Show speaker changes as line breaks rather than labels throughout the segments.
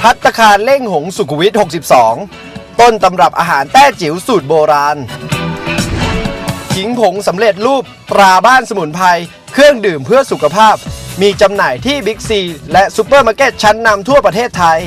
พัตตาคารเล่งหงสุขุวิท 62 ต้นตำรับอาหารแต้จิ๋วสูตรโบราณขิงผงสำเร็จรูปตราบ้านสมุนไพรเครื่องดื่มเพื่อสุขภาพ มีจำหน่ายที่บิ๊กซีและซูเปอร์มาร์เก็ตชั้นนำทั่วประเทศไทย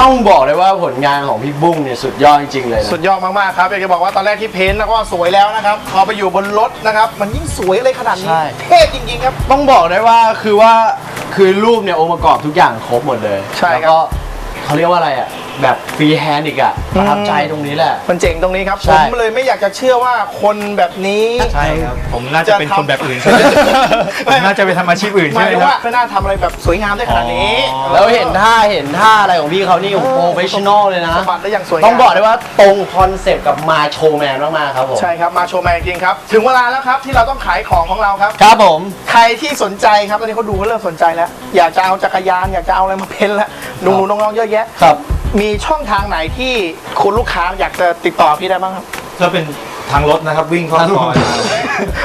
ต้องบอกเลยว่าผลงานของพี่บุ้งเนี่ยสุดยอดจริงๆเลยนะ
สุดยอดมากๆครับอยากจะบอกว่าตอนแรกที่เพ้นท์แล้วก็สวยแล้วนะครับพอไปอยู่บนรถนะครับมันยิ่งสวยเลยขนาดนี้
ใช่
เท่จริงๆครับ
ต้องบอกได้ว่าคือว่าคือรูปเนี่ยองค์ประกอบทุกอย่างครบหมดเลย
ใช่ครับ
แล้วก็ เขาเรียกว่าอะไรอะ
แบบฟรีแฮนด์อีกอะประทับใจตรงนี้แหละ
มันเจ๋งตรงนี้ครับ
ใช่
ผมเลยไม่อยากจะเชื่อว่าคนแบบนี้
ใช่ครับ ผมน่าจะเป็นคนแบบอื่นใช่ไหมผมน่าจะไปทำอาชีพอื่น
ห
ใช่
มาย
ไหม
ถึง
ครั
ว่า
บ
ไม่น่าทำอะไรแบบสวยงามได้ขนาดนี้
อ๋อ
แล้วเห็นท่าเห็นท่าอะไรของพี่เขานี่โอ้โหโปรเฟชชั่นอลเลยนะ
สมบัติได้อย่างสวยงาม
ต้องบอกเลยว่าตรงคอนเซปต์กับมาโชว์แมนมากๆครับผม
ใช่ครับ มาโชว์แมนจริงครับ ถึงเวลาแล้วครับที่เราต้องขายของของเราครับ
ครับผม
ใครที่สนใจครับตอนนี้เขาดูเขาเริ่มสนใจแล้ว อยากจะเอาจักรยานอยากจะเอาอะไรมาเพ้นแล้วหนุ่มๆน้องๆเยอะแยะ
ครับ
มีช่องทางไหนที่คุณลูกค้าอยากจะติดต่อพี่ได้บ้างครับ
ถ้าเป็นทางรถนะครับวิ่งเข้าซอยมา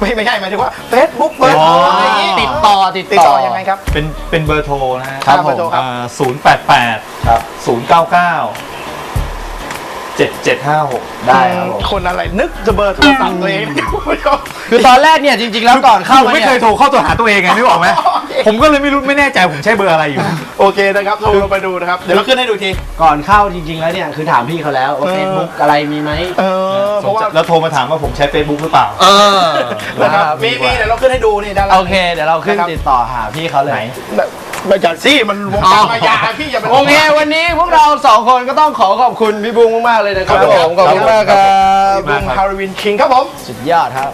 ไม่ไม่ใช่หมายถึงว่า Facebook เบอร์
อ๋อ
อะไรอย่างงี้
ติดต่อติด
ติด
ต่
ต่
อ
อยังไงครับ
เป็นเป็นเบอร์โทรนะฮะ
ครับเบอร์โทรครับ
ศูนย์แปดแปด
ครับ
ศูนย์เก้าเก้าเจ็ดเจ็ดห้าหก
ได้ครับผม
คนอะไรนึกจะเบอร์โทรศัพท์ตัวเองคุณผู้ชม
คือตอนแรกเนี่ยจริงๆแล้วก่อนเข้า
ผม
มา
ไม่
เนี่
เคย
ย
โทรเข้าตัวหาตัวเองไงนึกออกไหม
โอเค
ผมก็เลยไม่รู้ไม่แน่ใจผมใช้เบอร์อะไรอยู่
โอเคนะครับโทรลงไปดูนะครับ เดี๋ยวเราขึ้นให้ดูที
ก่อนเข้าจริง ๆ แล้วเนี่ยคือถามพี่เขาแล้วว่า
เออ
เฟซบุ๊กอะไรมีไหม
เออเพราะว่า
แล้วโทรมาถามว่าผมใช้ Facebook หรือเปล่า
เออ
นะครับมีมีเดี๋ยวเราขึ้นให้ดูนี่ด้านล่าง
โอเคเดี๋ยวเราขึ้น
นะครับ
ติดต่อหาพี่เขาเลย
ไหน
ไม่จัดสิมันวงการมายาพี่อย่าไป
โอเควันนี้พวกเราสองคนก็ต้องขอขอบคุณพี่บุ้งมากๆเลยนะครับ
ครับผม
ขอบคุณมากครับ
บุงฮาร์วินคิงครับผม
สุดยอดครับ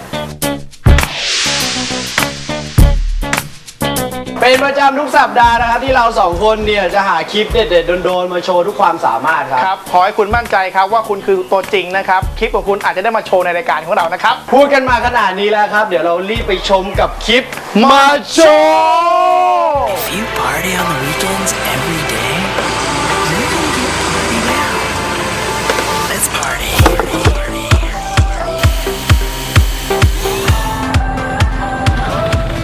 เป็นประจำทุกสัปดาห์นะครับที่เราสองคนเนี่ยจะหาคลิปเด็ดๆโดนๆมาโชว์ทุกความสามารถครับ
ครับ ขอให้คุณมั่นใจครับว่าคุณคือตัวจริงนะครับ คลิปของคุณอาจจะได้มาโชว์ในรายการของเรานะครับ
พูดกันมาขนาดนี้แล้วครับ เดี๋ยวเรารีบไปชมกับคลิปมาโชว์
If you party on the weekends every day,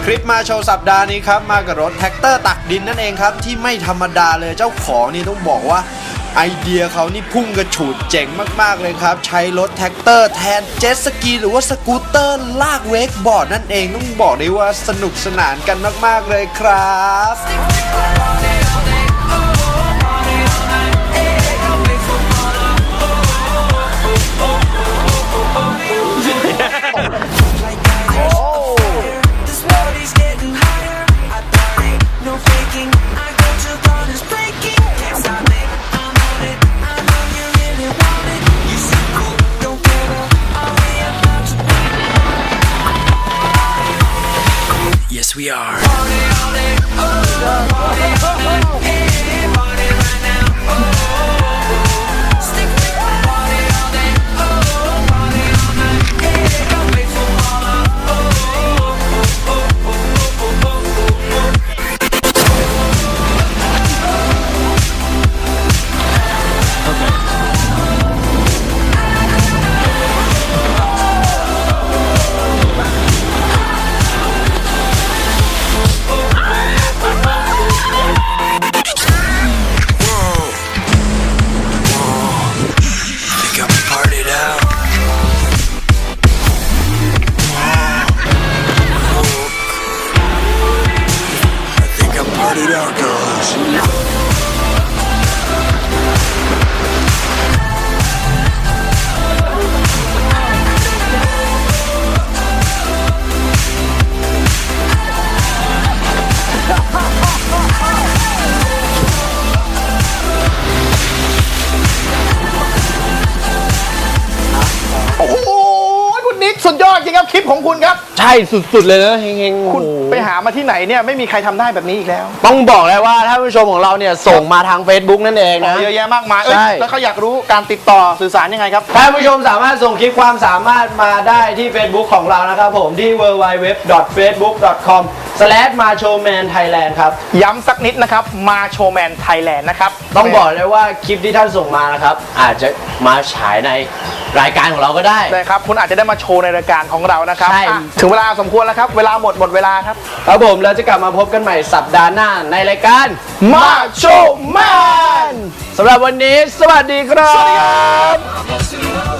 คลิปมาโชว์สัปดาห์นี้ครับ มากับรถแท็กเตอร์ตักดินนั่นเองครับ ที่ไม่ธรรมดาเลยเจ้าของนี่ต้องบอกว่า ไอเดียเขานี่พุ่งกระฉูดเจ๋งมากๆเลยครับ ใช้รถแท็กเตอร์แทนเจ็ตสกีหรือว่าสกูตเตอร์ลากเวกบอร์ดนั่นเองต้องบอกได้ว่าสนุกสนานกันมากๆเลยครับ
graveyard. สุดยอดจริงครับคลิปของคุณครับ
ใช่สุดๆเลยนะเฮงๆ
คุณ
โอ้โห
ไปหามาที่ไหนเนี่ยไม่มีใครทำได้แบบนี้อีกแล้ว
ต้องบอกเลยว่าท่านผู้ชมของเราเนี่ยส่งมาทาง Facebook นั่นเองนะ
เยอะแยะมากมายเอ้ย
ใช่
แล้วเขาอยากรู้การติดต่อสื่อสารยังไงครับ
ท่านผู้ชมสามารถส่งคลิปความสามารถมาได้ที่ Facebook ของเรานะครับผมที่ www.facebook.com มาโชว์แมนไทยแลนด์ครับ
ย้ำสักนิดนะครับมาโชว์แมนไทยแลนด์นะครับ
ต้องบอกเลยว่าคลิปที่ท่านส่งมานะครับ อาจจะมาฉายใน รายการของเราก็ได้
นะครับคุณอาจจะได้มาโชว์ในรายการของเรานะครับ
ใช่
อะถึงเวลาสมควรแล้วครับ เวลาหมดหมดเวลาครับ
ครับผมแล้วจะกลับมาพบกันใหม่สัปดาห์หน้าในรายการ
มาโชว์แมน
สำหรับวันนี้ สวัสดีครับ
Love